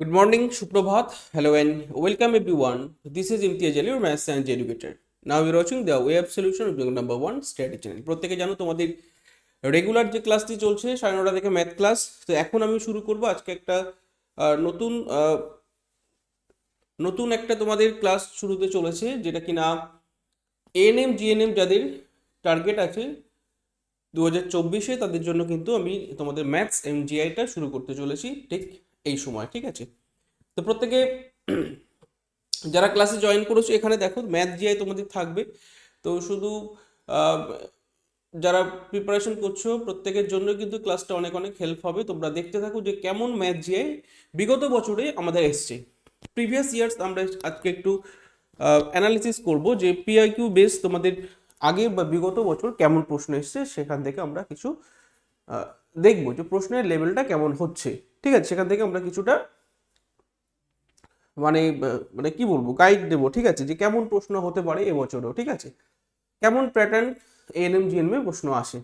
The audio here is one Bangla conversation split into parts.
Morning, Suprabhat. Hello and welcome everyone. This is Imtiaz Ali, your math science educator. Now you're watching the web solution of the number one study channel. প্রত্যেকে জানো তোমাদের রেগুলার যে ক্লাসটি চলছে সাড়ে নটা থেকে ম্যাথ ক্লাস তো এখন আমি শুরু করব আজকে একটা নতুন নতুন একটা তোমাদের ক্লাস শুরুতে চলেছে যেটা কিনা এএনএম জিএনএম যাদের টার্গেট আছে দু হাজার চব্বিশে তাদের জন্য কিন্তু আমি তোমাদের ম্যাথস এমজিআইটা শুরু করতে চলেছি ঠিক এই সময়, ঠিক আছে? তো প্রত্যেকে যারা ক্লাসে জয়েন করেছ, এখানে দেখো ম্যাথ জিআই তোমাদের থাকবে। তো শুধু যারা প্রিপারেশন করছ, প্রত্যেকের জন্য কিন্তু ক্লাসটা অনেক অনেক হেল্প হবে। তোমরা দেখতে থাকো যে কেমন ম্যাথ জিআই বিগত বছরে আমাদের এসছে। প্রিভিয়াস ইয়ার্স আমরা আজকে একটু অ্যানালিসিস করব যে পিআইকিউ বেস তোমাদের আগে বা বিগত বছর কেমন প্রশ্ন এসছে, সেখান থেকে আমরা কিছু দেখব যে প্রশ্নের লেভেলটা কেমন হচ্ছে। ঠিক আছে, সেখান থেকে আমরা কিছুটা মানে মানে কি বলব গাইড দেবো, ঠিক আছে? যে কেমন প্রশ্ন হতে পারে এবছরও, ঠিক আছে? কেমন প্যাটার্ন এএনএম জিএনএম প্রশ্ন আসে?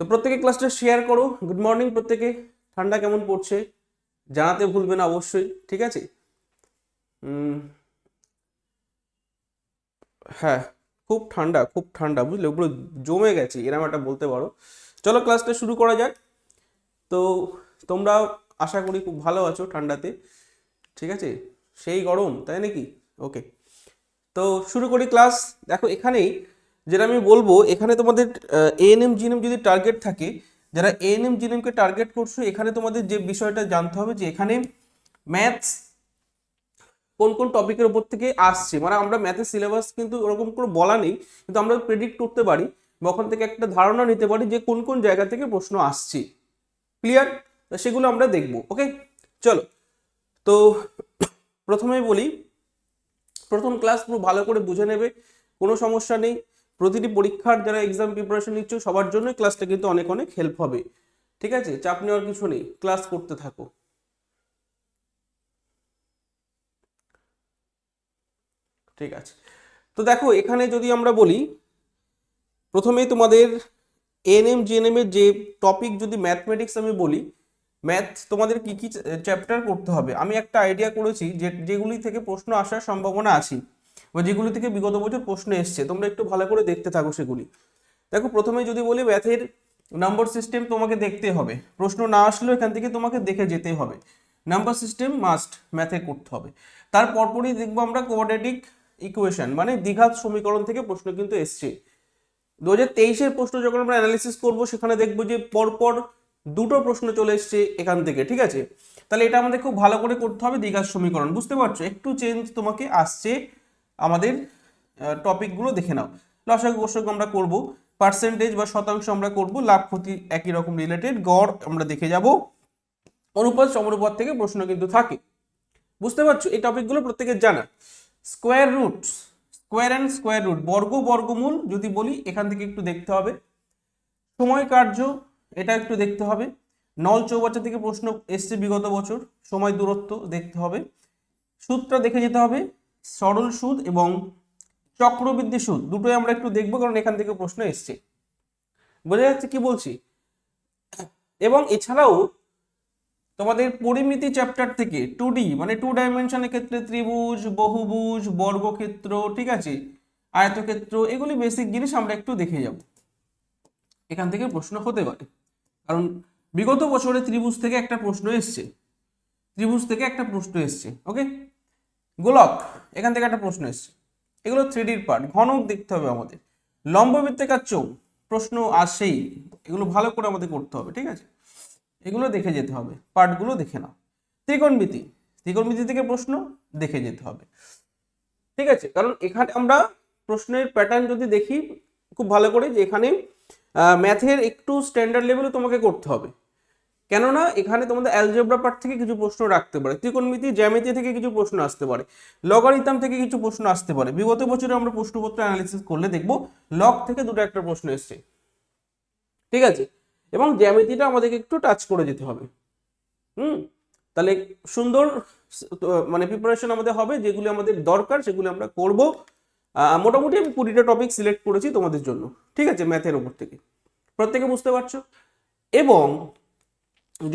তো প্রত্যেকে ক্লাসটা শেয়ার করো। গুড মর্নিং প্রত্যেকে। ঠান্ডা কেমন পড়ছে? জানাতে ভুলবে না অবশ্যই, ঠিক আছে? হ্যাঁ খুব ঠান্ডা খুব ঠান্ডা, বুঝলে? পুরো জমে গেছে এরকম একটা বলতে পারো। চলো ক্লাসটা শুরু করা যাক। তো তোমরা আশা করি খুব ভালো আছো ঠান্ডাতে, ঠিক আছে? সেই গরম, তাই নাকি? ওকে তো শুরু করি ক্লাস। দেখো এখানেই যেটা আমি বলব, এখানে তোমাদের এএনএম জিএনএম যদি টার্গেট থাকে, যারা এএনএম জিএনএমকে টার্গেট করছ, এখানে তোমাদের যে বিষয়টা জানতে হবে যে এখানে ম্যাথস কোন কোন টপিকের উপর থেকে আসছে। মানে আমরা ম্যাথের সিলেবাস কিন্তু ওরকম করে বলা নেই, কিন্তু আমরা প্রেডিক্ট করতে পারি বা ওখান থেকে একটা ধারণা নিতে পারি যে কোন কোন জায়গা থেকে প্রশ্ন আসছে। ক্লিয়ার সেগুলো আমরা দেখব ওকে চলো, তো প্রথমে বলি, প্রথম ক্লাস পুরো ভালো করে বুঝে নেবে, কোনো সমস্যা নেই। প্রতিটি পরীক্ষার যারা এক্সাম প্রিপারেশন নিচ্ছ, সবার জন্য ক্লাসটা কিন্তু অনেক অনেক হেল্প হবে, ঠিক আছে? চাপ নেওয়ার কিছু নেই ক্লাস করতে থাকো। ঠিক আছে, তো দেখো, এখানে যদি আমরা বলি, প্রথমেই তোমাদের এএনএম জিএনএম এর যে টপিক যদি ম্যাথমেটিক্স আমি বলি ম্যাথ তোমাদের কি কি চ্যাপ্টার করতে হবে? আমি একটা আইডিয়া করেছি যে যেগুলি থেকে প্রশ্ন আসার সম্ভাবনা আছে বা যেগুলি থেকে বিগত বছর প্রশ্ন এসছে, তোমরা একটু ভালো করে দেখতে থাকো সেগুলি। দেখো প্রথমে যদি বলি ম্যাথের নাম্বার সিস্টেম তোমাকে দেখতে হবে। প্রশ্ন না আসলেও এখান থেকে তোমাকে দেখে যেতে হবে। নাম্বার সিস্টেম মাস্ট ম্যাথে করতে হবে। তার পরপরই দেখব আমরা কোয়াড্রেটিক ইকুয়েশন মানে দ্বিঘাত সমীকরণ থেকে প্রশ্ন কিন্তু এসছে। দু হাজার তেইশের প্রশ্ন যখন আমরা অ্যানালিসিস করব, সেখানে দেখব যে পরপর দুটো প্রশ্ন চলে এসছে এখান থেকে, ঠিক আছে? তাহলে এটা আমাদের খুব ভালো করে করতে হবে দ্বিঘাত সমীকরণ, বুঝতে পারছ? একটু চেঞ্জ তোমাকে আসছে আমাদের টপিকগুলো দেখে নাও। লসাগু গোসাগু আমরা করব। পার্সেন্টেজ বা শতাংশ আমরা করব, লাভ, ক্ষতি একই রকম রিলেটেড গড় আমরা দেখে যাব। অনুপাত সমানুপাত থেকে প্রশ্ন কিন্তু থাকে। বুঝতে পারছ? এই টপিকগুলো প্রত্যেকের জানা। Square root square and square root বর্গ, বর্গমূল যদি বলি, এখান থেকে একটু দেখতে হবে। সময় কার্য এটা একটু দেখতে হবে। নল চৌবাচ্চা থেকে প্রশ্ন এসছে বিগত বছর, সময় দূরত্ব দেখতে হবে। সুদটা দেখে যেতে হবে, সরল সুদ এবং চক্রবৃদ্ধি সুদ, দুটোই আমরা একটু দেখব কারণ এখান থেকে প্রশ্ন এসছে। বোঝা যাচ্ছে কি বলছি? এবং এছাড়াও তোমাদের পরিমিতি চ্যাপ্টার থেকে টু ডি মানে টু ডাইমেনশনের ক্ষেত্রে ত্রিভুজ, বহুভুজ, বর্গক্ষেত্র, ঠিক আছে? আয়তক্ষেত্র, এগুলি বেসিক জিনিস আমরা একটু দেখে যাব। এখান থেকে প্রশ্ন হতে পারে। কারণ বিগত বছরে ত্রিভুজ থেকে একটা প্রশ্ন এসছে। ত্রিভুজ থেকে একটা প্রশ্ন এসছে ওকে গোলক, এখান থেকে একটা প্রশ্ন এসছে। এগুলো থ্রিডির পার্ট ঘনক দেখতে হবে আমাদের। লম্ববৃত্তাকার চোখ প্রশ্ন আসেই, এগুলো ভালো করে আমাদের করতে হবে, ঠিক আছে? এগুলো দেখে যেতে হবে পার্টগুলো দেখে নাও। ত্রিকোণমিতি ত্রিকোণমিতি থেকে প্রশ্ন দেখে যেতে হবে, ঠিক আছে? কারণ এখানে আমরা প্রশ্নের প্যাটার্ন যদি দেখি, খুব ভালো করে যে এখানে ম্যাথের একটু স্ট্যান্ডার্ড লেভেলে তোমাকে করতে হবে। কেননা এখানে তোমাদের অ্যালজেব্রা পার্ট থেকে কিছু প্রশ্ন রাখতে পারে, ত্রিকোণমিতি, জ্যামিতি থেকে কিছু প্রশ্ন আসতে পারে লগারিতাম থেকে কিছু প্রশ্ন আসতে পারে। বিগত বছরে আমরা প্রশ্নপত্র অ্যানালিসিস করলে দেখব লগ থেকে দুটো একটা প্রশ্ন এসছে। ঠিক আছে? এবং জ্যামিতিটা আমাদেরকে একটু টাচ করে যেতে হবে। হুম? তাহলে সুন্দর মানে প্রিপারেশন আমাদের হবে, যেগুলি আমাদের দরকার, সেগুলি আমরা করব। মোটামুটি আমি কুড়িটা টপিক সিলেক্ট করেছি তোমাদের জন্য। ঠিক আছে? ম্যাথের ওপর থেকে। প্রত্যেকে বুঝতে পারছ? এবং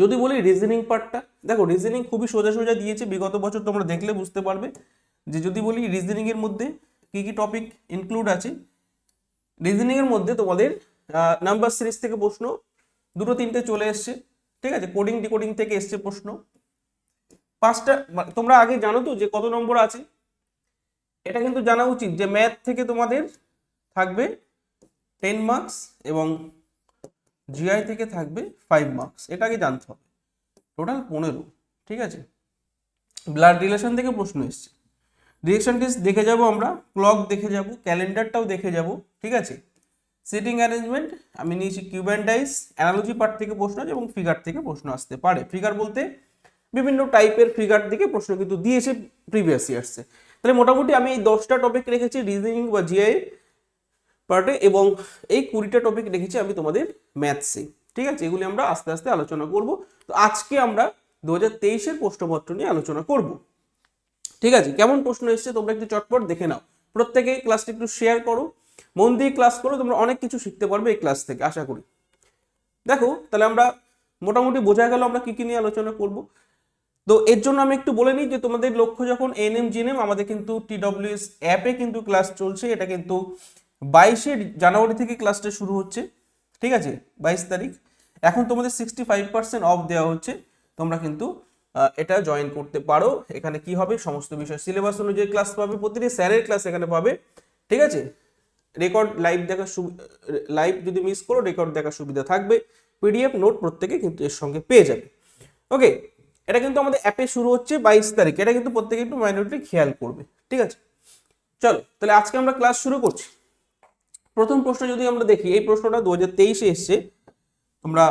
যদি বলি রিজনিং পার্টটা দেখো রিজনিং খুবই সোজা সোজা দিয়েছে। বিগত বছর তোমরা দেখলে বুঝতে পারবে যে যদি বলি রিজনিংয়ের মধ্যে কি কি টপিক ইনক্লুড আছে রিজনিংয়ের মধ্যে তোমাদের নাম্বার সিরিজ থেকে প্রশ্ন, দুটো তিনটে চলে এসছে। ঠিক আছে? কোডিং ডিকোডিং থেকে এসছে প্রশ্ন। পাঁচটা, তোমরা আগে জানো তো যে কত নম্বর আছে? এটা কিন্তু জানা উচিত যে ম্যাথ থেকে তোমাদের থাকবে টেন মার্কস এবং জিআই থেকে থাকবে ফাইভ মার্কস এটা আগে জানতে হবে। টোটাল পনেরো, ঠিক আছে? ব্লাড রিলেশন থেকে প্রশ্ন এসছে। ডিরেকশন টেস্ট দেখে যাব আমরা ক্লক দেখে যাব ক্যালেন্ডারটাও দেখে যাব, ঠিক আছে? সিটিং অ্যারেঞ্জমেন্ট আমি নিয়েছি কিউব্যান্ডাইস অ্যানালজি পার্ট থেকে প্রশ্ন আছে এবং ফিগার থেকে প্রশ্ন আসতে পারে। ফিগার বলতে বিভিন্ন টাইপের ফিগার থেকে প্রশ্ন কিন্তু দিয়েছে প্রিভিয়াস ইয়ার্সে তাহলে মোটামুটি আমি এই দশটা টপিক রেখেছি রিজনিং বা জিআই পার্টে এবং এই কুড়িটা টপিক রেখেছি আমি তোমাদের ম্যাথসে ঠিক আছে? এগুলি আমরা আস্তে আস্তে আলোচনা করব। তো আজকে আমরা দু হাজার তেইশের প্রশ্নপত্র নিয়ে আলোচনা করব। ঠিক আছে? কেমন প্রশ্ন এসছে তোমরা একটু চটপট দেখে নাও। প্রত্যেকে ক্লাসটা একটু শেয়ার করো। মন দিয়ে ক্লাস করো, তোমরা অনেক কিছু শিখতে পারবে এই ক্লাস থেকে, আশা করি। দেখো, তাহলে আমরা মোটামুটি বোঝা গেল আমরা কি কি নিয়ে আলোচনা করব। তো এর জন্য আমি একটু বলে নিই যে তোমাদের লক্ষ্য যখন এনএম জিএনএম আমাদের কিন্তু টিডব্লিউএস অ্যাপে কিন্তু ক্লাস চলছে। এটা কিন্তু বাইশে জানুয়ারি থেকে ক্লাসটা শুরু হচ্ছে, ঠিক আছে? বাইশ তারিখ। এখন তোমাদের সিক্সটি ফাইভ পার্সেন্ট অফ দেওয়া হচ্ছে। তোমরা কিন্তু এটা জয়েন করতে পারো। এখানে কি হবে? সমস্ত বিষয়। সিলেবাস অনুযায়ী ক্লাস পাবে প্রতিটি স্যারের ক্লাস এখানে পাবে, ঠিক আছে? রেকর্ড লাইভ দেখার লাইভ যদি মিস করো রেকর্ড দেখার সুবিধা থাকবে। পিডিএফ নোট প্রত্যেকে কিন্তু এর সঙ্গে পেয়ে যাবে। ওকে এটা কিন্তু আমাদের অ্যাপে শুরু হচ্ছে বাইশ তারিখ। এটা কিন্তু প্রত্যেকে একটু মাইনরিটি খেয়াল করবে, ঠিক আছে? চলো, তাহলে আজকে আমরা ক্লাস শুরু করছি। প্রথম প্রশ্ন যদি আমরা দেখি, এই প্রশ্নটা দু হাজার তেইশে এসছে। তোমরা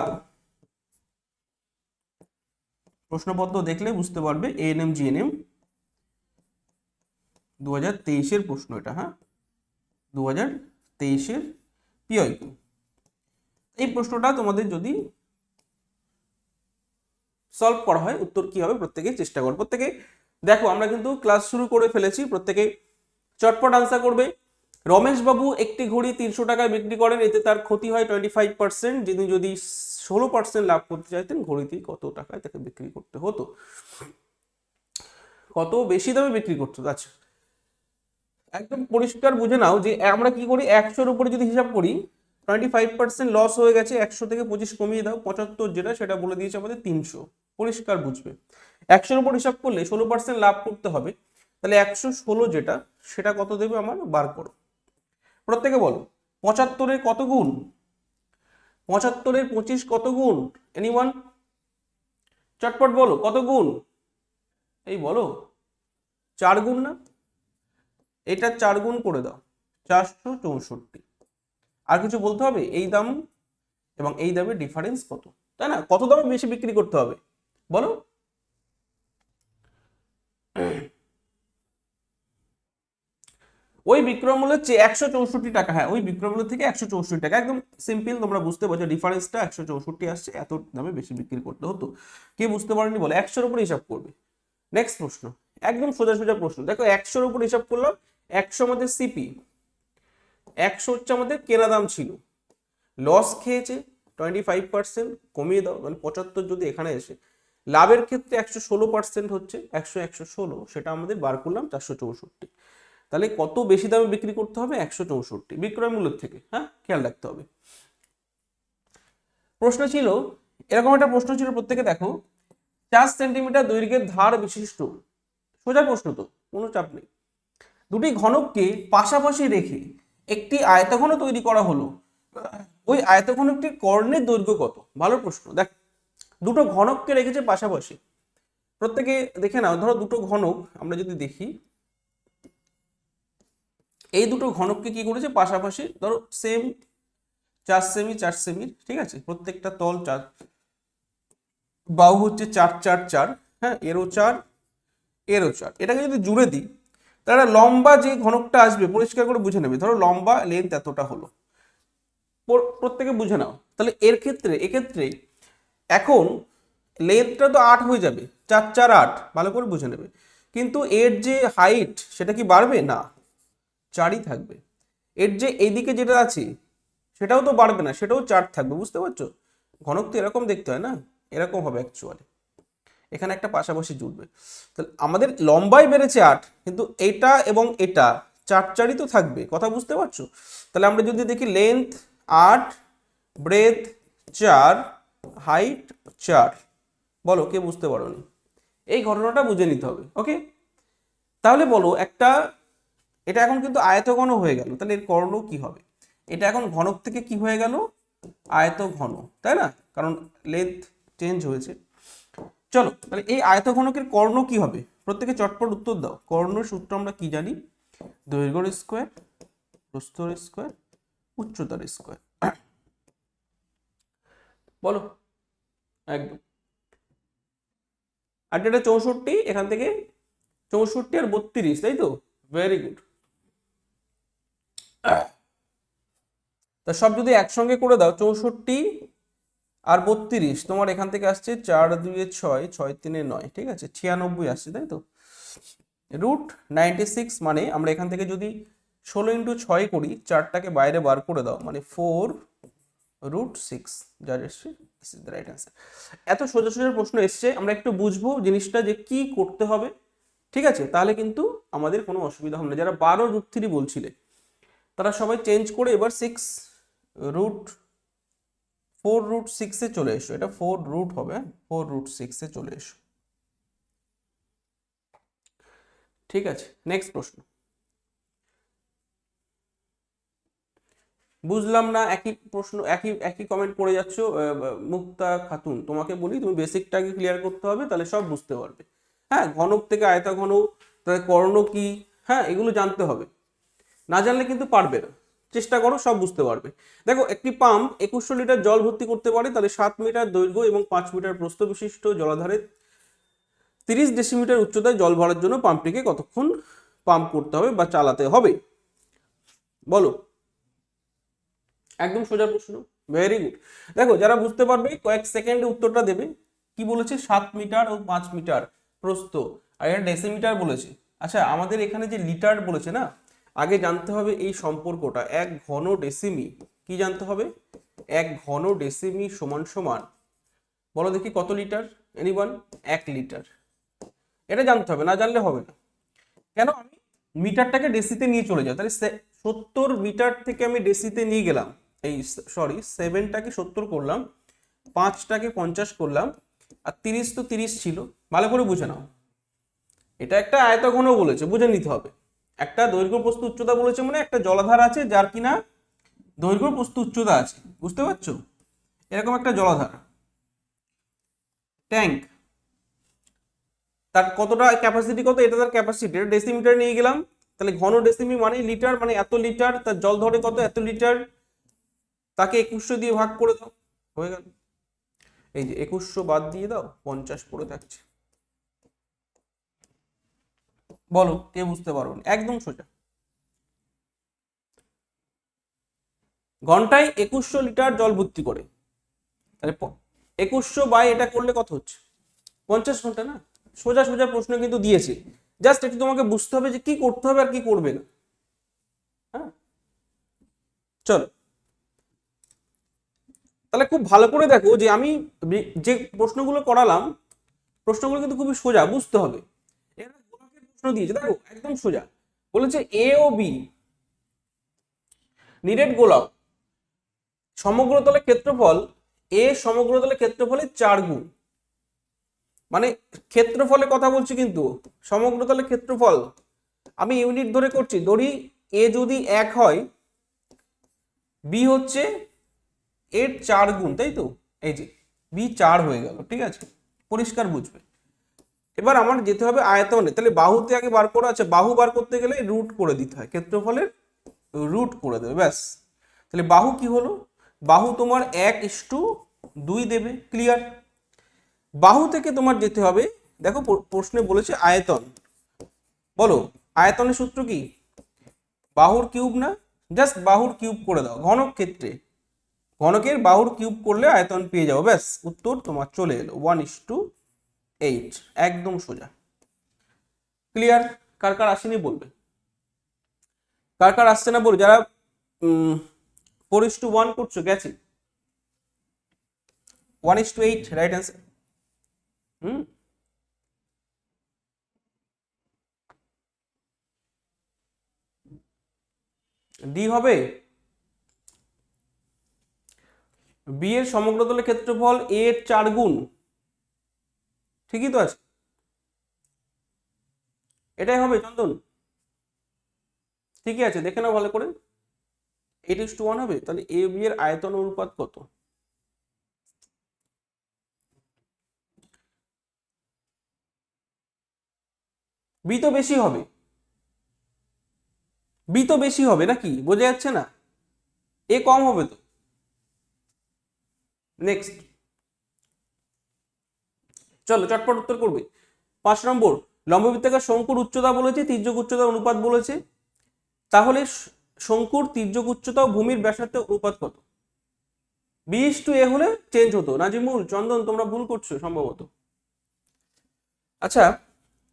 প্রশ্নপত্র দেখলে বুঝতে পারবে এএনএম জিএনএম দু হাজার তেইশের প্রশ্ন এটা হ্যাঁ? দু হাজার তেইশের পিওইকিউ এই প্রশ্নটা তোমাদের যদি সলভ করা হয়, উত্তর কি হবে প্রত্যেকে চেষ্টা করো প্রত্যেকে দেখো আমরা কিন্তু ক্লাস শুরু করে ফেলেছি প্রত্যেকে চটপট আনসার করবে। রমেশ বাবু একটি ঘড়ি তিনশো টাকায় বিক্রি করেন, এতে তার ক্ষতি হয় টোয়েন্টি ফাইভ পার্সেন্ট যিনি যদি ষোলো পার্সেন্ট লাভ করতে চাইতেন, ঘড়িটি কত টাকায় তাকে বিক্রি করতে হতো? কত বেশি দামে বিক্রি করতে? হতো আচ্ছা একদম পরিষ্কার বুঝে নাও যে আমরা কি করি, একশোর উপরে যদি হিসাব করি টোয়েন্টি ফাইভ পার্সেন্ট লস হয়ে গেছে, একশো থেকে পঁচিশ কমিয়ে দাও, পঁচাত্তর যেটা, সেটা বলে দিয়েছে আমাদের তিনশো। পরিষ্কার বুঝবে। একশোর উপর হিসাব করলে ষোলো পার্সেন্ট লাভ করতে হবে। তাহলে একশো ষোলো যেটা, সেটা কত দেবে আমার? বার করো। প্রত্যেকে বলো পঁচাত্তরের কত গুণ? পঁচাত্তরের পঁচিশ কত গুণ? এনিওয়ান চটপট বলো, কত গুণ? এই বলো, চার গুণ না? এটা চার গুণ করে দাও, চারশো চৌষট্টি। আর কিছু বলতে হবে? এই দাম এবং এই দামের ডিফারেন্স কত? তাই না? কত দামে বেশি বিক্রি করতে হবে? বলো। ওই বিক্রয় হচ্ছে একশো চৌষট্টি টাকা হ্যাঁ ওই বিক্রয় মূল্য থেকে একশো চৌষট্টি টাকা। একদম সিম্পল তোমরা বুঝতে পারছ ডিফারেন্সটা একশো চৌষট্টি আসছে, এত দামে বেশি বিক্রি করতে হতো। কে বুঝতে পারেনি বলে, একশোর উপরে হিসাব করবে। নেক্সট প্রশ্ন, একদম সোজা সোজা প্রশ্ন। দেখো, একশোর উপর হিসাব করলাম, একশো আমাদের সিপি একশো হচ্ছে আমাদের কেনা দাম ছিল। লস খেয়েছে টোয়েন্টি ফাইভ পার্সেন্ট কমিয়ে দাও মানে পঁচাত্তর যদি এখানে এসে লাভের ক্ষেত্রে একশো ষোলো পার্সেন্ট হচ্ছে, একশো একশো ষোলো, সেটা আমাদের বার করলাম চারশো চৌষট্টি। তাহলে কত বেশি দামে বিক্রি করতে হবে? একশো চৌষট্টি। বিক্রয় মূল্যের থেকে হ্যাঁ? খেয়াল রাখতে হবে। প্রশ্ন ছিল, এরকম একটা প্রশ্ন ছিল প্রত্যেকে, দেখো, চার সেন্টিমিটার দৈর্ঘ্যের ধার বিশিষ্ট। সোজা প্রশ্ন তো, কোনো চাপ নেই। দুটি ঘনককে পাশাপাশি রেখে একটি আয়তঘন তৈরি করা হলো। ওই আয়তঘনকটির কর্ণের দৈর্ঘ্য কত? ভালো প্রশ্ন। দেখ দুটো ঘনককে রেখেছে পাশাপাশি। প্রত্যেকে দেখে নাও, ধরো দুটো ঘনক আমরা যদি দেখি, এই দুটো ঘনককে কি করেছে? পাশাপাশি ধরো সেম চার সেমি চার সেমির ঠিক আছে? প্রত্যেকটা তল চার, বাহু হচ্ছে চার চার চার হ্যাঁ এরও চার এরও চার। এটাকে যদি জুড়ে দিই, তাহলে লম্বা যে ঘনকটা আসবে, পরিষ্কার করে বুঝে নেবে। ধরো লম্বা লেন্থ এতটা হলো। প্রত্যেকে বুঝে নাও। তাহলে এর ক্ষেত্রে, এক্ষেত্রে এখন লেন্থটা তো আট হয়ে যাবে, চার চার, আট, ভালো করে বুঝে নেবে। কিন্তু এর যে হাইট সেটা কি বাড়বে? না, চারই থাকবে। এর যে এইদিকে যেটা আছে, সেটাও তো বাড়বে না, সেটাও চার থাকবে, বুঝতে পারছ? ঘনক তো এরকম দেখতে হয় না? এরকম হবে অ্যাকচুয়ালি এখানে একটা পাশাপাশি জুড়বে। তাহলে আমাদের লম্বাই বেড়েছে আট, কিন্তু এটা এবং এটা, চার, চারই তো থাকবে, কথা বুঝতে পারছ? তাহলে আমরা যদি দেখি লেন্থ আট ব্রেথ চার হাইট চার। বলো, কে বুঝতে পারোনি? এই ঘটনাটা বুঝে নিতে হবে, ওকে? তাহলে বলো, একটা, এটা এখন কিন্তু আয়তঘন হয়ে গেল, তাহলে এর কর্ণ কি হবে? এটা এখন ঘনক থেকে কি হয়ে গেল? আয়ত ঘন তাই না? কারণ লেন্থ চেঞ্জ হয়েছে। চলো, তাহলে এই আয়ত ঘনকের কর্ণ কি হবে? প্রত্যেকে চটপট উত্তর দাও। কর্ণ সূত্র আমরা কি জানি? দৈর্ঘ্যের স্কোয়ার প্রস্থর স্কোয়ার উচ্চতার স্কোয়ার বলো। একদম। আর এটা চৌষট্টি, এখান থেকে চৌষট্টি আর বত্রিশ, তাই তো? ভেরি গুড তা সব যদি একসঙ্গে করে দাও, চৌষট্টি আর বত্রিশ, তোমার এখান থেকে আসছে চার দুয়ে ছয় ছয় তিনে নয়, ঠিক আছে? ছিয়ানব্বই আসছে, তাই তো? রুট নাইনটি সিক্স মানে আমরা এখান থেকে যদি ষোলো ইন্টু ছয় করি, চারটাকে বাইরে বার করে দাও মানে ফোর রুট সিক্স যার এসছে this is the right answer এত সোজা সোজা প্রশ্ন এসছে, আমরা একটু বুঝব জিনিসটা যে কি করতে হবে, ঠিক আছে? তাহলে কিন্তু আমাদের কোনো অসুবিধা হবে না। যারা বারো রুট থ্রি বলছিলে, তারা সবাই চেঞ্জ করে এবার সিক্স রুট ফোর রুট সিক্সে চলে এসো। এটা ফোর রুট হবে ফোর রুট সিক্সে চলে এসো। ঠিক আছে? নেক্সট প্রশ্ন। বুঝলাম না, একই প্রশ্ন, একই একই কমেন্ট করে যাচ্ছ মুক্তা খাতুন, তোমাকে বলি তুমি বেসিকটাকে ক্লিয়ার করতে হবে, তাহলে সব বুঝতে পারবে। হ্যাঁ ঘনক থেকে আয়তা ঘন তাহলে কর্ণ কি? হ্যাঁ এগুলো জানতে হবে। না জানলে কিন্তু পারবে না। চেষ্টা করো, সব বুঝতে পারবে। দেখো, একটি পাম্প একুশশো লিটার জল ভর্তি করতে পারে, তাহলে সাত মিটার দৈর্ঘ্য এবং পাঁচ মিটার প্রস্থ বিশিষ্ট জলাধারে তিরিশ ডেসিমিটার উচ্চতায় জল ভরার জন্য পাম্পটিকে কতক্ষণ পাম্প করতে হবে বা চালাতে হবে? বলো। একদম সোজা প্রশ্ন ভেরি গুড দেখো, যারা বুঝতে পারবে, কয়েক সেকেন্ডে উত্তরটা দেবে। কি বলেছে? সাত মিটার ও পাঁচ মিটার প্রস্থ। আর এটা ডেসিমিটার বলেছে। আচ্ছা আমাদের এখানে যে লিটার বলেছে না, আগে জানতে হবে এই সম্পর্কটা। এক ঘন ডেসিমি কি জানতে হবে? এক ঘন ডেসিমি সমান সমান, বলো দেখি কত লিটার এনিওয়ান এক লিটার এটা জানতে হবে, না জানলে হবে না। কেন আমি মিটারটাকে ডেসিতে নিয়ে চলে যাই তাহলে সত্তর মিটার থেকে আমি ডেসিতে নিয়ে গেলাম। এই সরি সেভেনটাকে সত্তর করলাম, পাঁচটাকে পঞ্চাশ করলাম, আর তিরিশ তো তিরিশ ছিল। ভালো করে বুঝে নাও। এটা একটা আয়তঘন বলেছে, বুঝে নিতে হবে। একটা দৈর্ঘ্য প্রস্থ উচ্চতা বলেছে মানে একটা জলাধার আছে যার কিনা দৈর্ঘ্য প্রস্থ উচ্চতা আছে, বুঝতে পারছ? এরকম একটা জলাধার। ট্যাঙ্ক। তার কতটা ক্যাপাসিটি কত? এটা তার ক্যাপাসিটি ডেসিমিটার নিয়ে গেলাম। তাহলে ঘন ডেসিমি মানে লিটার মানে এত লিটার তার জল ধরে কত? এত লিটার তাকে একুশশো দিয়ে ভাগ করে দাও। হয়ে গেল। এই যে একুশশো বাদ দিয়ে দাও, পঞ্চাশ পড়ে থাকছে। বলো, কে বুঝতে পারো একদম সোজা। ঘন্টায় একুশশো লিটার জল ভর্তি করে। তাহলে একুশশো বাই এটা করলে কত হচ্ছে? পঞ্চাশ ঘণ্টা না? সোজা সোজা প্রশ্ন কিন্তু দিয়েছে। জাস্ট একটু তোমাকে বুঝতে হবে যে কি করতে হবে আর কি করবে না। হ্যাঁ? চলো। তাহলে খুব ভালো করে দেখো যে আমি যে প্রশ্নগুলো করালাম, প্রশ্নগুলো কিন্তু খুবই সোজা, বুঝতে হবে। প্রশ্ন দিয়েছে, দেখো, একদম সোজা। বলেছে এ ও বি নিরেট গোলক সমগ্রতলের ক্ষেত্রফল এ সমগ্রতলের ক্ষেত্রফলের চার গুণ। মানে ক্ষেত্রফলের কথা বলছি কিন্তু সমগ্রতলের ক্ষেত্রফল, আমি ইউনিট ধরে করছি, ধরি এ যদি এক হয় বি হচ্ছে এর চার গুণ, তাই তো? এই যে বি চার হয়ে গেল, ঠিক আছে? পরিষ্কার বুঝবে। এবার আমার যেতে হবে আয়তনে, তাহলে বাহুতে আগে বার করা আছে, বাহু বার করতে গেলে রুট করে দিতে হয়, ক্ষেত্রফলের রুট করে দেবে, ব্যাস। তাহলে বাহু কি হলো? বাহু তোমার এক ইস্টু দুই দেবে ক্লিয়ার বাহু থেকে তোমার যেতে হবে, দেখো প্রশ্নে বলেছে আয়তন। বলো, আয়তনের সূত্র কি? বাহুর কিউব না? জাস্ট বাহুর কিউব করে দাও ঘনক ক্ষেত্রে ঘনকের বাহুর কিউব করলে আয়তন পেয়ে যাব, ব্যাস, উত্তর তোমার চলে এলো ওয়ান ইস টু এইট একদম সোজা। ক্লিয়ার কার কার আসেনি বলবে? কার কার আসছে না বলবে? যারা ফোর ইস টু ওয়ান করছ, গেছে। One is two eight right answer hmm? D হবে? বি এর সমগ্র তলের ক্ষেত্রফল এ এর চার গুণ। ঠিকই তো আছে? এটাই হবে চন্দন। ঠিকই আছে, দেখে নাও ভালো করে। এইট ইস টু ওয়ান হবে? তাহলে এ বি এর আয়তন অনুপাত কত? বি তো বেশি হবে। বি তো বেশি হবে নাকি? বোঝা যাচ্ছে না? এ কম হবে তো। নেক্সট চলো, চটপট উত্তর করবে। পাঁচ নম্বর, লম্ববৃত্তাকার শঙ্কুর উচ্চতা বলেছে, তির্যক উচ্চতা অনুপাত বলেছে। তাহলে শঙ্কুর তির্যক উচ্চতা ও ভূমির ব্যাসার্ধের অনুপাত কত? বিশ টু এ হলে চেঞ্জ হতো। নাজিমুল, চন্দন, তোমরা ভুল করছ সম্ভবত। আচ্ছা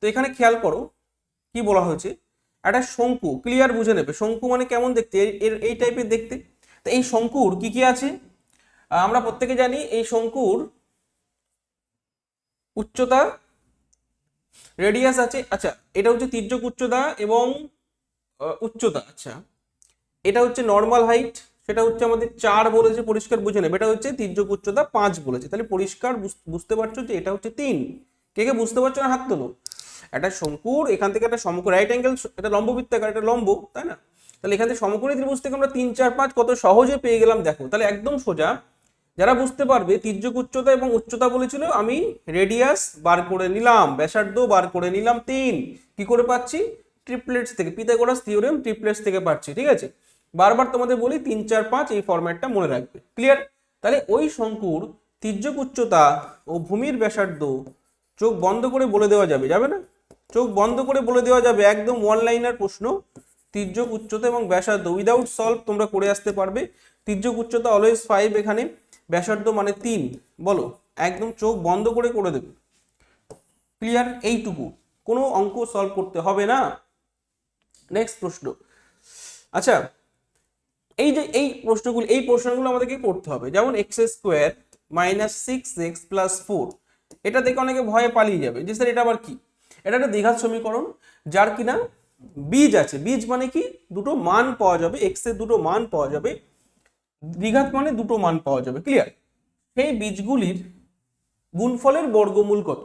তো এখানে খেয়াল করো, কি বলা হয়েছে? একটা শঙ্কু ক্লিয়ার বুঝে নেবে। শঙ্কু মানে কেমন দেখতে? এর- এই টাইপের দেখতে। তো এই শঙ্কুর কি কি আছে? আমরা প্রত্যেকে জানি এই শঙ্কুর উচ্চতা রেডিয়াস আছে আচ্ছা এটা হচ্ছে তির্যক উচ্চতা এবং উচ্চতা আচ্ছা। এটা হচ্ছে নর্মাল হাইট সেটা হচ্ছে আমাদের চার বলেছে, পরিষ্কার বুঝে নেবে। এটা হচ্ছে তির্যক উচ্চতা পাঁচ বলেছে। তাহলে পরিষ্কার বুঝ- বুঝতে পারছ যে এটা হচ্ছে তিন। কে কে বুঝতে পারছ না, হাত তোলো। একটা শঙ্কুর, এখান থেকে একটা সমকোণ রাইট অ্যাঙ্গেল এটা লম্ববৃত্তাকার, এটা লম্ব, তাই না? তাহলে এখান থেকে সমকোণী ত্রিভুজ থেকে আমরা তিন, চার, পাঁচ কত সহজে পেয়ে গেলাম, দেখো। তাহলে একদম সোজা যারা বুঝতে পারবে, তির্যক উচ্চতা এবং উচ্চতা বলেছিল, আমি রেডিয়াস বার করে নিলাম, ব্যাসার্ধ বার করে নিলাম তিন। কি করে পাচ্ছি? ট্রিপলেটস থেকে পিথাগোরাস থিওরেম ট্রিপলেটস থেকে পাচ্ছি, ঠিক আছে? বারবার তোমাদের বলি, তিন, চার, পাঁচ, এই ফরম্যাটটা মনে রাখবে ক্লিয়ার তাহলে ওই শঙ্কুর তির্যক উচ্চতা ও ভূমির ব্যাসার্ধ চোখ বন্ধ করে বলে দেওয়া যাবে যাবে না? চোখ বন্ধ করে বলে দেওয়া যাবে, একদম ওয়ান লাইনার প্রশ্ন। তির্যক উচ্চতা এবং ব্যাসার্ধ উইদাউট সলভ তোমরা করে আসতে পারবে। তির্যক উচ্চতা অলওয়েজ ফাইভ এখানে। ব্যাসার্ধ মানে তিন। বলো, একদম চোখ বন্ধ করে করে দেবে। ক্লিয়ার এইটুকু। কোনো অঙ্ক সলভ করতে হবে না। নেক্সট প্রশ্ন। আচ্ছা এই যে এই প্রশ্নগুলো এই প্রশ্নগুলো আমাদেরকে করতে হবে। যেমন x square minus six x plus four এটা দেখে অনেকে ভয়ে পালিয়ে যাবে যে, স্যার, এটা আবার কি? এটা একটা দ্বিঘাত সমীকরণ, যার কিনা বীজ আছে। বীজ মানে কি? দুটো মান পাওয়া যাবে এক্সের দুটো মান পাওয়া যাবে। দ্বিঘাত মানে দুটো মান পাওয়া যাবে ক্লিয়ার সেই বীজগুলির গুণফলের বর্গমূল কত?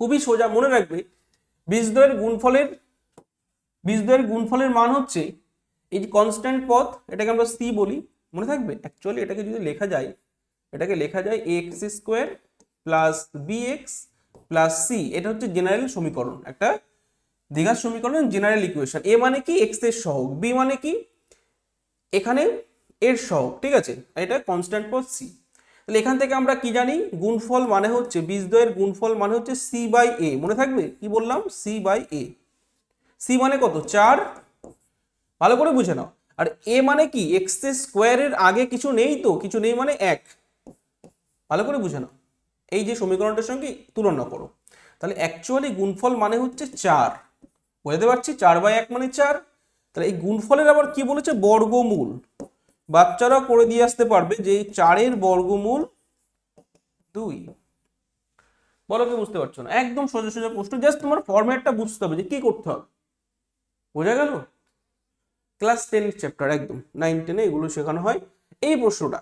খুবই সোজা, মনে রাখবে, বীজদ্বয়ের গুণফলের বীজদ্বয়ের গুণফলের মান হচ্ছে এই যে কনস্ট্যান্ট পথ, এটাকে আমরা সি বলি, মনে থাকবে? অ্যাকচুয়ালি এটাকে যদি লেখা যায়, এটাকে লেখা যায় x square plus b x plus c এটা হচ্ছে জেনারেল সমীকরণ, একটা দ্বিঘাত সমীকরণ জেনারেল ইকুয়েশন এ মানে কি? এক্সের সহগ বি মানে কি? এখানে এর সহগ, ঠিক আছে? এটা কনস্ট্যান্ট পদ সি তাহলে এখান থেকে আমরা কি জানি? গুণফল মানে হচ্ছে, বীজদ্বয়ের গুণফল মানে হচ্ছে সি বাই এ মনে থাকবে? কি বললাম? সি বাই এ সি মানে কত? চার। ভালো করে বুঝে নাও। আর এ মানে কি? এক্স স্কোয়ারের আগে কিছু নেই তো? কিছু নেই মানে এক। ভালো করে বুঝে নাও। এই যে সমীকরণটার সঙ্গে তুলনা করো। তাহলে অ্যাকচুয়ালি গুণফল মানে হচ্ছে চার। বুঝতে পারছি? চার বাই এক মানে চার। তাহলে এই গুণফলের আবার কি বলেছে? বর্গমূল। বাচ্চারা করে দিয়ে আসতে পারবে যে চারের বর্গমূল দুই। বলো কি বুঝতে পারছ না? একদম সোজা সোজা প্রশ্ন জাস্ট তোমার ফরম্যাটটা বুঝতে হবে যে কি করতে হবে। বোঝা গেল? ক্লাস টেন চ্যাপ্টার একদম। নাইন টেনে এগুলো শেখানো হয়। এই প্রশ্নটা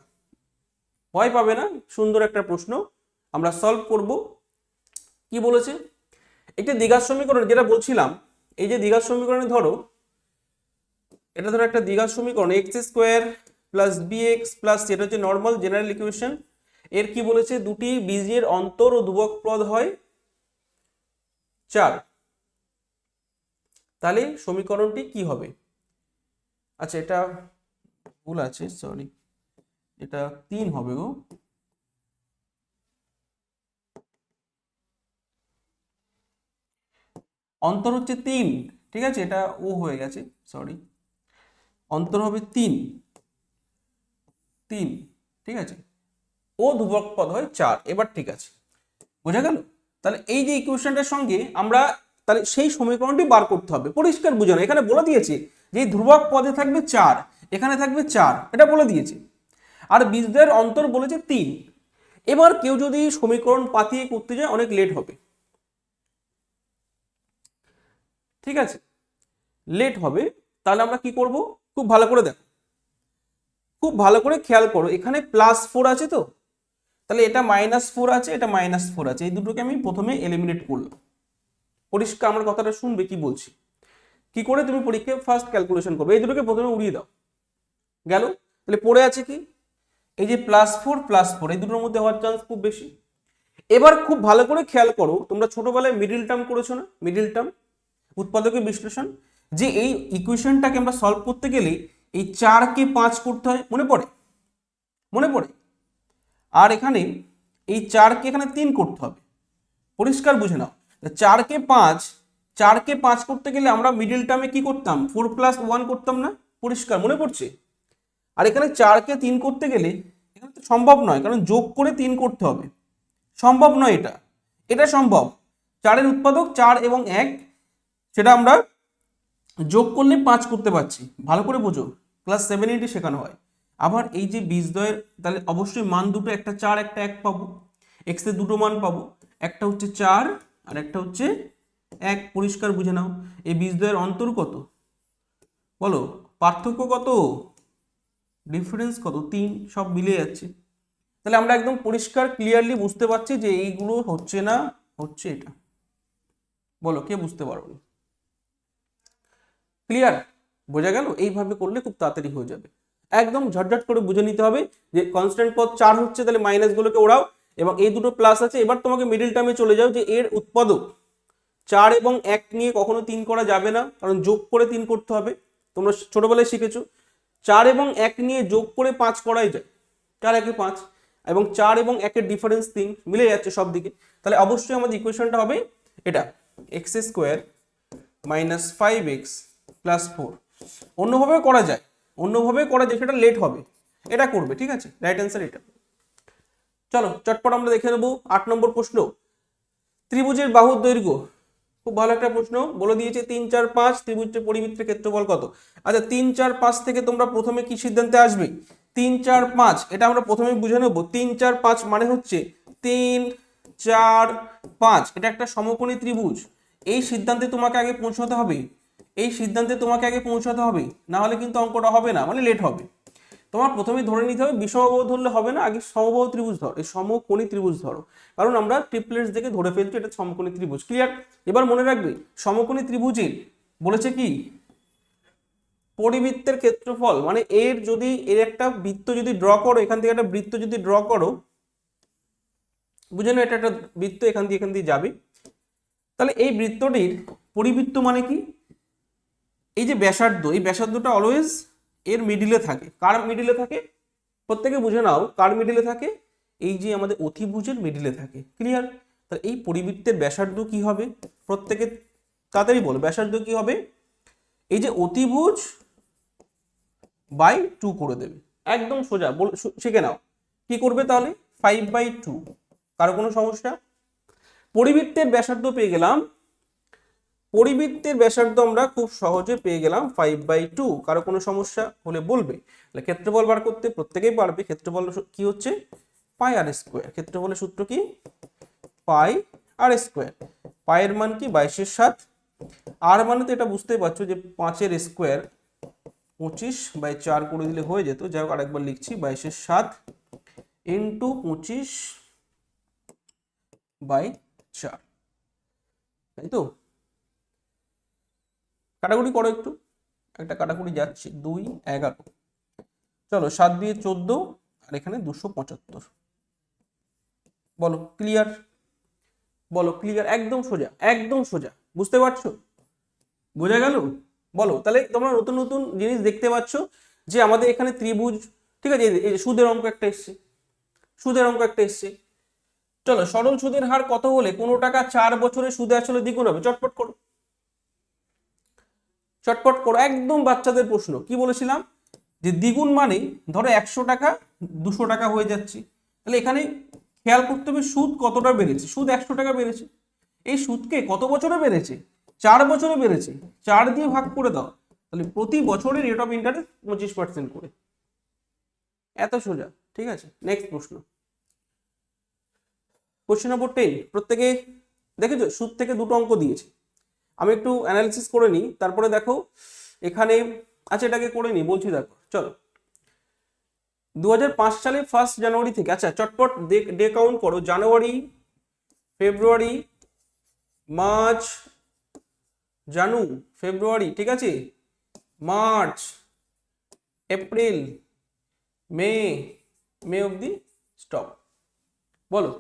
ভয় পাবে না? সুন্দর একটা প্রশ্ন। আমরা সলভ করব। কি বলেছে? একটি দ্বিঘাত সমীকরণ, যেটা বলছিলাম, এই যে দ্বিঘাত সমীকরণে ধরো, এটা ধরো একটা দ্বিঘাত সমীকরণ x square plus b x plus এটা হচ্ছে নর্মাল জেনারেল ইকুয়েশন এর কি বলেছে? দুটি বীজের অন্তর ও ধ্রুবক পদ হয় চার। তাহলে সমীকরণটি কি হবে? আচ্ছা এটা ভুল আছে সরি এটা তিন হবে গো। অন্তর হচ্ছে তিন, ঠিক আছে? এটা ও হয়ে গেছে সরি অন্তর হবে তিন। তিন, ঠিক আছে? ও ধ্রুবক পদ হয় চার, এবার ঠিক আছে। বোঝা গেল? তাহলে এই যে ইকুয়েশনটার সঙ্গে আমরা তাহলে সেই সমীকরণটি বার করতে হবে। পরিষ্কার বুঝানো এখানে বলে দিয়েছে যে ধ্রুবক পদে থাকবে চার, এখানে থাকবে চার, এটা বলে দিয়েছে। আর বীজদের অন্তর বলেছে তিন। এবার কেউ যদি সমীকরণ পাতিয়ে করতে যায়, অনেক লেট হবে। ঠিক আছে? লেট হবে। তাহলে আমরা কি করব? খুব ভালো করে দেখো। খুব ভালো করে খেয়াল করো, এখানে প্লাস ফোর আছে তো? তাহলে এটা মাইনাস ফোর আছে, এটা মাইনাস ফোর আছে, এই দুটোকে আমি প্রথমে এলিমিনেট করলাম। পরিষ্কার আমার কথাটা শুনবে কি বলছি? কি করে তুমি পরীক্ষায় ফার্স্ট ক্যালকুলেশন করবে? এই দুটোকে প্রথমে উড়িয়ে দাও। গেল? তাহলে পড়ে আছে কি? এই যে প্লাস ফোর প্লাস ফোর এই দুটোর মধ্যে হওয়ার চান্স খুব বেশি। এবার খুব ভালো করে খেয়াল করো, তোমরা ছোটবেলায় মিডিল টার্ম করেছ না? মিডিল টার্ম উৎপাদকের বিশ্লেষণ, যে এই ইকুয়েশনটাকে আমরা সলভ করতে গেলে এই চারকে পাঁচ করতে হয়, মনে পড়ে? মনে পড়ে? আর এখানে এই চারকে এখানে তিন করতে হবে। পরিষ্কার বুঝে নাও। চারকে পাঁচ চারকে পাঁচ করতে গেলে আমরা মিডিল টার্মে কি করতাম? ফোর প্লাস ওয়ান করতাম না? পরিষ্কার, মনে পড়ছে? আর এখানে চারকে তিন করতে গেলে এখানে তো সম্ভব নয়, কারণ যোগ করে তিন করতে হবে। সম্ভব নয় এটা। এটা সম্ভব। চারের উৎপাদক চার এবং এক, সেটা আমরা যোগ করলে পাঁচ করতে পারছি। ভালো করে বোঝো। ক্লাস সেভেন এইটে শেখানো হয়। আবার এই যে বীজদ্বয়ের তাহলে অবশ্যই মান দুটো, একটা চার, একটা এক পাবো। এক্সের দুটো মান পাবো। একটা হচ্ছে চার, আর একটা হচ্ছে এক। পরিষ্কার বুঝে নাও। এই বীজদ্বয়ের অন্তর কত? বলো, পার্থক্য কত? ডিফারেন্স কত? তিন, সব মিলে যাচ্ছে। তাহলে আমরা একদম পরিষ্কার ক্লিয়ারলি বুঝতে পারছি যে এইগুলো হচ্ছে না, হচ্ছে এটা। বলো, কে বুঝতে পারো ক্লিয়ার বোঝা গেল? এইভাবে করলে খুব তাড়াতাড়ি হয়ে যাবে। একদম ঝটঝট করে বুঝে নিতে হবে যে কনস্ট্যান্ট পদ চার হচ্ছে, তাহলে মাইনাসগুলোকে ওড়াও এবং এই দুটো প্লাস আছে। এবার তোমাকে মিডিল টার্মে চলে যাও যে এর উৎপাদক। চার এবং এক নিয়ে কখনো তিন করা যাবে না, কারণ যোগ করে তিন করতে হবে। তোমরা ছোটবেলায় শিখেছো। চার এবং এক নিয়ে যোগ করে পাঁচ করাই যায়। চার, একে পাঁচ এবং চার এবং একের ডিফারেন্স তিন মিলে যাচ্ছে সব দিকে তাহলে অবশ্যই আমাদের ইকুয়েশনটা হবে এটা। X square minus five x plus four অন্যভাবেও করা যায়। অন্যভাবে করা যায়, সেটা লেট হবে। এটা করবে, ঠিক আছে? রাইট অ্যান্সার এটা। চলো, চটপট আমরা দেখে নেব। আট নম্বর প্রশ্ন। ত্রিভুজের বাহুর দৈর্ঘ্য। খুব ভালো একটা প্রশ্ন। বলে দিয়েছে তিন, চার, পাঁচ। ত্রিভুজের পরিবৃত্তের ক্ষেত্রফল কত? আচ্ছা তিন, চার, পাঁচ থেকে তোমরা প্রথমে কি সিদ্ধান্তে আসবে? তিন, চার, পাঁচ। এটা আমরা প্রথমে বুঝে নেব। তিন, চার, পাঁচ মানে হচ্ছে তিন, চার, পাঁচ। এটা একটা সমকোণী ত্রিভুজ। এই সিদ্ধান্তে তোমাকে আগে পৌঁছাতে হবে। এই সিদ্ধান্তে তোমাকে আগে পৌঁছাতে হবে না হলে কিন্তু অঙ্কটা হবে না মানে লেট হবে। তোমার প্রথমে ধরে নিতে হবে বিষমবাহু ধরলে হবে না, আগে সমবাহু ত্রিভুজ ধরো, এই সমকোণী ত্রিভুজ ধরো। কারণ আমরা ট্রিপলেটস দেখে ধরে ফেলছি, এটা সমকোণী ত্রিভুজ ক্লিয়ার এবার মনে রাখবে, সমকোণী ত্রিভুজের বলেছে কি? পরিবৃত্তের ক্ষেত্রফল মানে এর যদি, এর একটা বৃত্ত যদি ড্র করো, এখান থেকে একটা বৃত্ত যদি ড্র করো বুঝে এটা একটা বৃত্ত এখান দিয়ে এখান দিয়ে যাবে। তাহলে এই বৃত্তটির পরিবৃত্ত মানে কি? এই যে ব্যাসার্ধ, এই ব্যাসার্ধটা অলওয়েজ এর মিডিলে থাকে। কার মিডিলে থাকে? প্রত্যেকে বুঝে নাও, কার মিডিলে থাকে? এই যে আমাদের অতিভুজের মিডিলে থাকে। ক্লিয়ার তাহলে এই পরিবৃত্তের ব্যাসার্ধ কি হবে? প্রত্যেকে তাড়াতাড়ি বলো, ব্যাসার্ধ কি হবে? এই যে অতিভুজ বাই টু করে দেবে। একদম সোজা, বল শিখে নাও। কি করবে তাহলে? ফাইভ বাই টু কারও কোনো সমস্যা? পরিবৃত্তের ব্যাসার্ধ পেয়ে গেলাম পরিবৃত্তের ব্যাসার্ধ আমরা খুব সহজে পেয়ে গেলাম ফাইভ বাই টু কারও কোনো সমস্যা হলে বলবে। ক্ষেত্রফল বার করতে প্রত্যেকেই পারবে। ক্ষেত্রফল কি হচ্ছে? পাই আর স্কোয়ার ক্ষেত্রফলের সূত্র কি? পাই আর স্কোয়ার পায়ের মান কি? বাইশের সাত। আর মানে তো এটা বুঝতেই পারছ যে পাঁচের স্কোয়ার পঁচিশ বাই চার করে দিলে হয়ে যেত। যাই হোক, আরেকবার লিখছি। বাইশের সাত ইন্টু পঁচিশ বাই চার। তাই তো? কাটাকুটি করো একটু। একটা কাটাকুটি যাচ্ছে। দুই, এগারো। চলো, সাত দিয়ে চোদ্দ, আর এখানে দুশো পঁচাত্তর। বলো ক্লিয়ার বলো ক্লিয়ার একদম সোজা একদম সোজা। বুঝতে পারছ? বোঝা গেল? বলো, তাহলে তোমরা নতুন নতুন জিনিস দেখতে পাচ্ছ যে আমাদের এখানে ত্রিভুজ, ঠিক আছে? সুদের অঙ্ক একটা এসছে। সুদের অঙ্ক একটা এসছে। চলো, সরল সুদের হার কত হলে? কোনো টাকা, চার বছরে সুদে আসলে দ্বিগুণ হবে। চটপট করো। চটপট করো, একদম বাচ্চাদের প্রশ্ন। কি বলেছিলাম? যে দ্বিগুণ মানে ধরো একশো টাকা, দুশো টাকা হয়ে যাচ্ছে। তাহলে এখানে খেয়াল করতে হবে সুদ কতটা বেড়েছে। সুদ একশো টাকা বেড়েছে। এই সুদকে কত বছরে বেড়েছে? চার বছরে বেড়েছে। চার দিয়ে ভাগ করে দাও। তাহলে প্রতি বছরে রেট অফ ইন্টারেস্ট পঁচিশ পার্সেন্ট করে। এত সোজা, ঠিক আছে? নেক্সট প্রশ্ন। কোশ্চেন নম্বর টেন প্রত্যেকে দেখেছ? সুদ থেকে দুটো অঙ্ক দিয়েছে। আমি একটু অ্যানালিসিস করে নিই, তারপরে দেখো এখানে আচ্ছা এটাকে করে নিই, বলছি দেখো, চলো। দু হাজার পাঁচ সালে ফার্স্ট জানুয়ারি থেকে আচ্ছা চটপট ডে কাউন্ট করো জানুয়ারি ফেব্রুয়ারি মার্চ জানু ফেব্রুয়ারি ঠিক আছে? মার্চ এপ্রিল মে মে অবধি স্টপ বলো।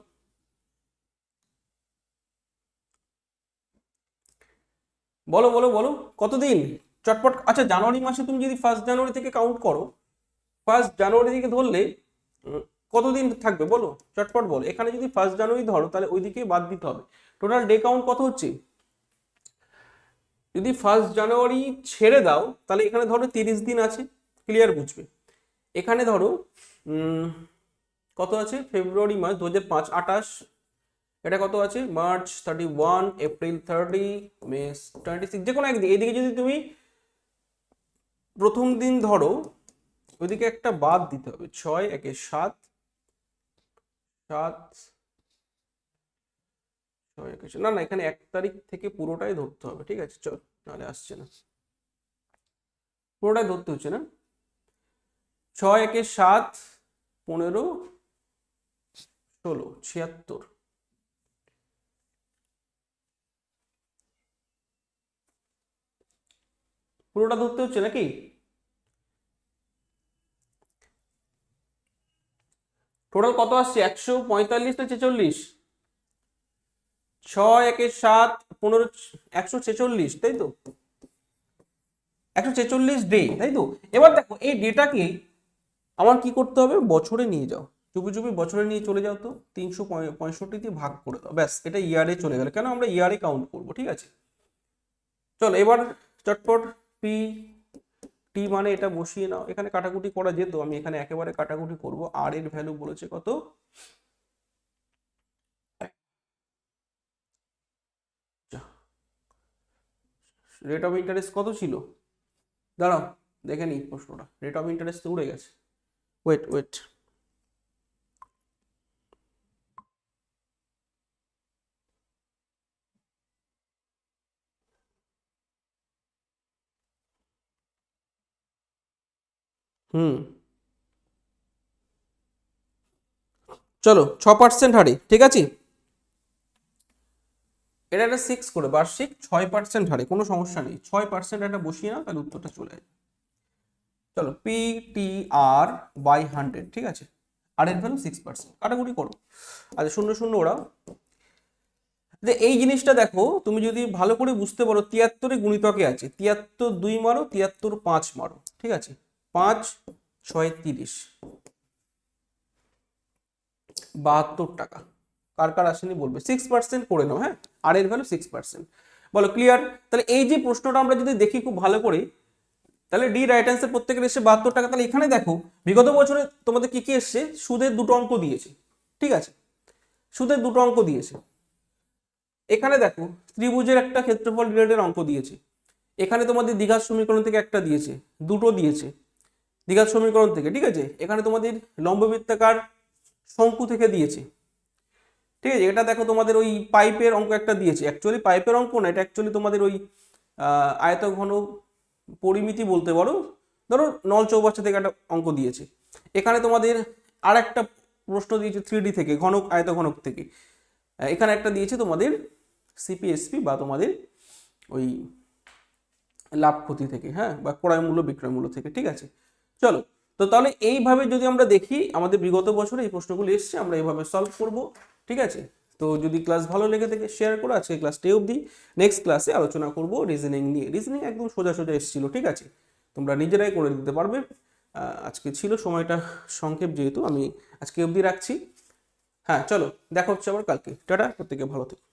বলো বলো বলো, কতদিন? চটপট আচ্ছা জানুয়ারি মাসে তুমি যদি ফার্স্ট জানুয়ারি থেকে কাউন্ট করো ফার্স্ট জানুয়ারি থেকে ধরলে কতদিন থাকবে বলো? চটপট বলো। এখানে যদি ফার্স্ট জানুয়ারি ধরো, তাহলে ওইদিকে বাদ দিতে হবে। টোটাল ডে কাউন্ট কত হচ্ছে? যদি ফার্স্ট জানুয়ারি ছেড়ে দাও, তাহলে এখানে ধরো তিরিশ দিন আছে ক্লিয়ার বুঝবে। এখানে ধরো কত আছে? ফেব্রুয়ারি মাস দু হাজার পাঁচ, আঠাশ এটা কত আছে? March thirty one April thirty May twenty six যে কোনো একদিকে এদিকে যদি তুমি প্রথম দিন ধরো, ওইদিকে একটা বাদ দিতে হবে। ছয়, একে সাত সাত, ছয়, একে। না না, এখানে এক তারিখ থেকে পুরোটাই ধরতে হবে, ঠিক আছে? চল, নাহলে আসছে না। পুরোটাই ধরতে হচ্ছে না। ছয়, একে সাত, পনেরো, ষোলো, ছিয়াত্তর। পুরোটা ধরতে হচ্ছে নাকি? টোটাল কত আসছে? একশো পঁয়তাল্লিশ না ছেচল্লিশ। ছয়, একে সাত, পনেরো, একশো ছেচল্লিশ, তাই তো? একশো ছেচল্লিশ ডে তাই তো? এবার দেখো, এই ডেটাকে আমার কি করতে হবে? বছরে নিয়ে যাও। চুপি চুপি বছরে নিয়ে চলে যাও তো। তিনশো পঁয়ষট্টি দিয়ে ভাগ করে দাও। ব্যাস, এটা ইয়ারে চলে গেল। কেন? আমরা ইয়ারে কাউন্ট করব, ঠিক আছে? চলো, এবার চটপট পি টি মানে এটা বসিয়ে নাও। এখানে কাটাকুটি করা যেত, আমি এখানে একেবারে কাটাকুটি করব। আর এর ভ্যালু বলেছে কত? রেট অফ ইন্টারেস্ট কত ছিল? দাঁড়াও, দেখে নিই প্রশ্নটা। রেট অফ ইন্টারেস্ট তো উড়ে গেছে। Wait wait hmm. চলো, ছ পার্সেন্ট হারে, ঠিক আছে? এটা একটা সিক্স করে, বার্ষিক ছয় পার্সেন্ট হারে, কোনো সমস্যা নেই। ছয় পার্সেন্ট একটা বসিয়ে নাও, তাহলে উত্তরটা চলে আসবে। চলো P T R by hundred ঠিক আছে? আর এর ভ্যালু সিক্স পার্সেন্ট কাটাকুটি করো। আচ্ছা শূন্য শূন্য ওরাও যে এই জিনিসটা দেখো, তুমি যদি ভালো করে বুঝতে পারো, তিয়াত্তরে গুণিতকে আছে, তিয়াত্তর দুই মারো, তিয়াত্তর পাঁচ মারো, ঠিক আছে? পাঁচ, ছয়, তিরিশ। বাহাত্তর টাকা। কার কার আসেনি বলবে? সিক্স পার্সেন্ট করে নাও হ্যাঁ? আর এর ভ্যালু সিক্স পার্সেন্ট বলো ক্লিয়ার তাহলে এই যে প্রশ্নটা আমরা যদি দেখি খুব ভালো করে, তাহলে ডি রাইট অ্যান্সার প্রত্যেকের এসে বাহাত্তর টাকা। তাহলে এখানে দেখো, বিগত বছরে তোমাদের কি কি এসছে? সুদের দুটো অঙ্ক দিয়েছে। ঠিক আছে? সুদের দুটো অঙ্ক দিয়েছে। এখানে দেখো, ত্রিভুজের একটা ক্ষেত্রফল রিলেটেড অঙ্ক দিয়েছে। এখানে তোমাদের দীঘার সমীকরণ থেকে একটা দিয়েছে, দুটো দিয়েছে। দীঘার সমীকরণ থেকে, ঠিক আছে? এখানে তোমাদের লম্ববৃত্তাকার শঙ্কু থেকে দিয়েছে। ঠিক আছে? এটা দেখো তোমাদের ওই পাইপের অঙ্ক একটা দিয়েছে। অ্যাকচুয়ালি পাইপের অঙ্ক না, এটা অ্যাকচুয়ালি তোমাদের ওই আয়তঘন পরিমিতি বলতে পারো। ধরো নল চৌবাচ্চা থেকে একটা অঙ্ক দিয়েছে। এখানে তোমাদের আর একটা প্রশ্ন দিয়েছে থ্রি থেকে, ঘনক, আয়তঘনক থেকে। এখানে একটা দিয়েছে তোমাদের সিপিএসপি বা তোমাদের ওই লাভ ক্ষতি থেকে হ্যাঁ? বা ক্রয় মূল্য বিক্রয় মূল্য থেকে, ঠিক আছে? চলো, তো তাহলে এইভাবে যদি আমরা দেখি, আমাদের বিগত বছরে এই প্রশ্নগুলো এসছে, আমরা এইভাবে সলভ করব, ঠিক আছে? তো যদি ক্লাস ভালো লেগে থাকে শেয়ার করো, আজকে ক্লাস টে অবধি। নেক্সট ক্লাসে আলোচনা করব রিজনিং নিয়ে। রিজনিং একদম সোজা সোজা এসেছিল, ঠিক আছে? তোমরা নিজেরাই করে দিতে পারবে। আজকে ছিল, সময়টা সংক্ষেপ যেহেতু, আমি আজকে অবধি রাখছি। হ্যাঁ চলো, দেখা হচ্ছে আবার কালকে। টাটা, প্রত্যেকে ভালো থেকো।